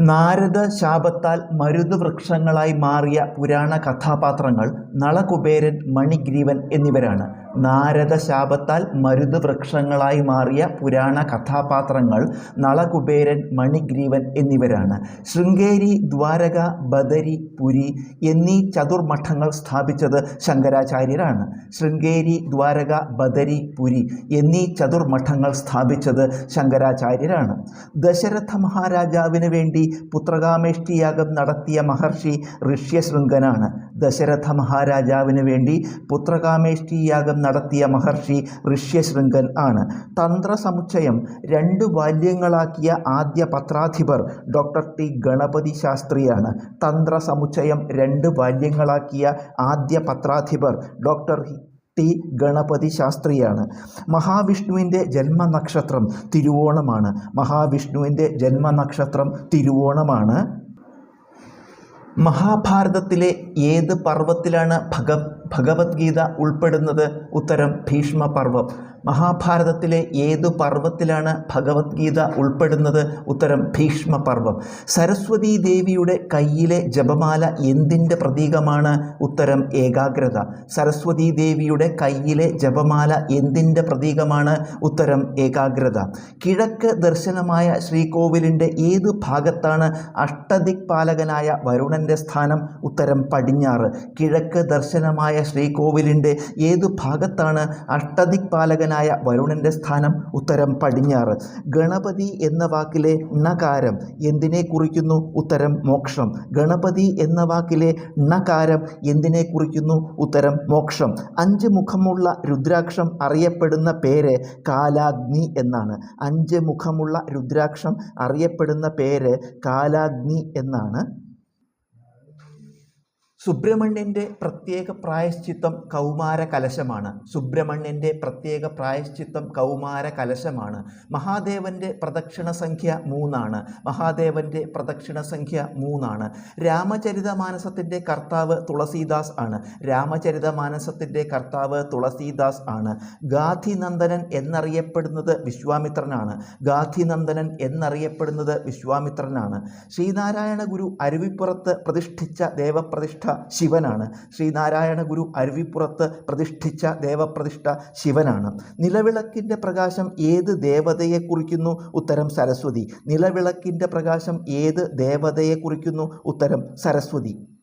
നാരദ ശാപത്താൽ മരുതവൃക്ഷങ്ങളായി മാറിയ പുരാണ കഥാപാത്രങ്ങൾ നളകുബേരൻ മണിഗ്രീവൻ എന്നിവരാണ്. നാരദ ശാപത്താൽ മരുതവൃക്ഷങ്ങളായി മാറിയ പുരാണ കഥാപാത്രങ്ങൾ നളകുബേരൻ മണിഗ്രീവൻ എന്നിവരാണ്. ശൃംഗേരി ദ്വാരക ബദരി പുരി എന്നീ ചതുർമഠങ്ങൾ സ്ഥാപിച്ചത് ശങ്കരാചാര്യരാണ്. ശൃംഗേരി ദ്വാരക ബദരി പുരി എന്നീ ചതുർമഠങ്ങൾ സ്ഥാപിച്ചത് ശങ്കരാചാര്യരാണ്. ദശരഥ മഹാരാജാവിന് വേണ്ടി പുത്രകാമേഷ്ടിയാഗം നടത്തിയ മഹർഷി ഋഷ്യശൃംഗനാണ്. ദശരഥ മഹാരാജാവിന് വേണ്ടി പുത്രകാമേഷ്ടിയാഗം നടത്തിയ മഹർഷി ഋഷ്യശൃംഗൻ ആണ്. തന്ത്രസമുച്ചയം രണ്ട് ബാല്യങ്ങളാക്കിയ ആദ്യ പത്രാധിപർ ഡോക്ടർ ടി ഗണപതി ശാസ്ത്രിയാണ്. തന്ത്രസമുച്ചയം രണ്ട് ബാല്യങ്ങളാക്കിയ ആദ്യ പത്രാധിപർ ഡോക്ടർ ടി ഗണപതി ശാസ്ത്രിയാണ്. മഹാവിഷ്ണുവിന്റെ ജന്മനക്ഷത്രം തിരുവോണമാണ്. മഹാവിഷ്ണുവിന്റെ ജന്മനക്ഷത്രം തിരുവോണമാണ്. മഹാഭാരതത്തിലെ ഏത് പർവത്തിലാണ് ഭഗ ഭഗവത്ഗീത ഉൾപ്പെടുന്നത് ഉത്തരം ഭീഷ്മ പർവം മഹാഭാരതത്തിലെ ഏതു പർവത്തിലാണ് ഭഗവത്ഗീത ഉൾപ്പെടുന്നത് ഉത്തരം ഭീഷ്മ പർവം സരസ്വതീ ദേവിയുടെ കയ്യിലെ ജപമാല എന്തിന്റെ പ്രതീകമാണ്? ഉത്തരം ഏകാഗ്രത. സരസ്വതീ ദേവിയുടെ കയ്യിലെ ജപമാല എന്തിന്റെ പ്രതീകമാണ്? ഉത്തരം ഏകാഗ്രത. കിഴക്ക് ദർശനമായ ശ്രീകോവിലിന്റെ ഏതു ഭാഗത്താണ് അഷ്ടദിക്പാലകനായ വരുണന്റെ സ്ഥാനം? ഉത്തരം പടിഞ്ഞാറ്. കിഴക്ക് ദർശനമായ ശ്രീകോവിലിന്റെ ഏതു ഭാഗത്താണ് അഷ്ടദിക്പാലകനായ വരുണന്റെ സ്ഥാനം? ഉത്തരം പടിഞ്ഞാറ്. ഗണപതി എന്ന വാക്കിലെ ണകാരം എന്തിനെ കുറിക്കുന്നു? ഉത്തരം മോക്ഷം. ഗണപതി എന്ന വാക്കിലെ ണകാരം എന്തിനെ കുറിക്കുന്നു? ഉത്തരം മോക്ഷം. അഞ്ച് മുഖമുള്ള രുദ്രാക്ഷം അറിയപ്പെടുന്ന പേര് കാലാഗ്നി എന്നാണ്. അഞ്ച് മുഖമുള്ള രുദ്രാക്ഷം അറിയപ്പെടുന്ന പേര് കാലാഗ്നി എന്നാണ്. സുബ്രഹ്മണ്യന്റെ പ്രത്യേക പ്രായശ്ചിത്തം കൗമാര കലശമാണ്. സുബ്രഹ്മണ്യന്റെ പ്രത്യേക പ്രായശ്ചിത്തം കൗമാര കലശമാണ്. മഹാദേവന്റെ പ്രദക്ഷിണ സംഖ്യ മൂന്നാണ്. മഹാദേവന്റെ പ്രദക്ഷിണ സംഖ്യ മൂന്നാണ്. രാമചരിതമാനസത്തിന്റെ കർത്താവ് തുളസീദാസ് ആണ്. രാമചരിതമാനസത്തിന്റെ കർത്താവ് തുളസീദാസ് ആണ്. ഗാധിനന്ദനൻ എന്നറിയപ്പെടുന്നത് വിശ്വാമിത്രനാണ്. ഗാധിനന്ദനൻ എന്നറിയപ്പെടുന്നത് വിശ്വാമിത്രനാണ്. ശ്രീനാരായണ ഗുരു അരുവിപ്പുറത്ത് പ്രതിഷ്ഠിച്ച ദേവപ്രതിഷ്ഠ ശിവനാണ്. ശ്രീനാരായണ ഗുരു അരുവിപ്പുറത്ത് പ്രതിഷ്ഠിച്ച ദേവപ്രതിഷ്ഠ ശിവനാണ്. നിലവിളക്കിന്റെ പ്രകാശം ഏത് ദേവതയെ കുറിക്കുന്നു? ഉത്തരം സരസ്വതി. നിലവിളക്കിന്റെ പ്രകാശം ഏത് ദേവതയെ കുറിക്കുന്നു? ഉത്തരം സരസ്വതി.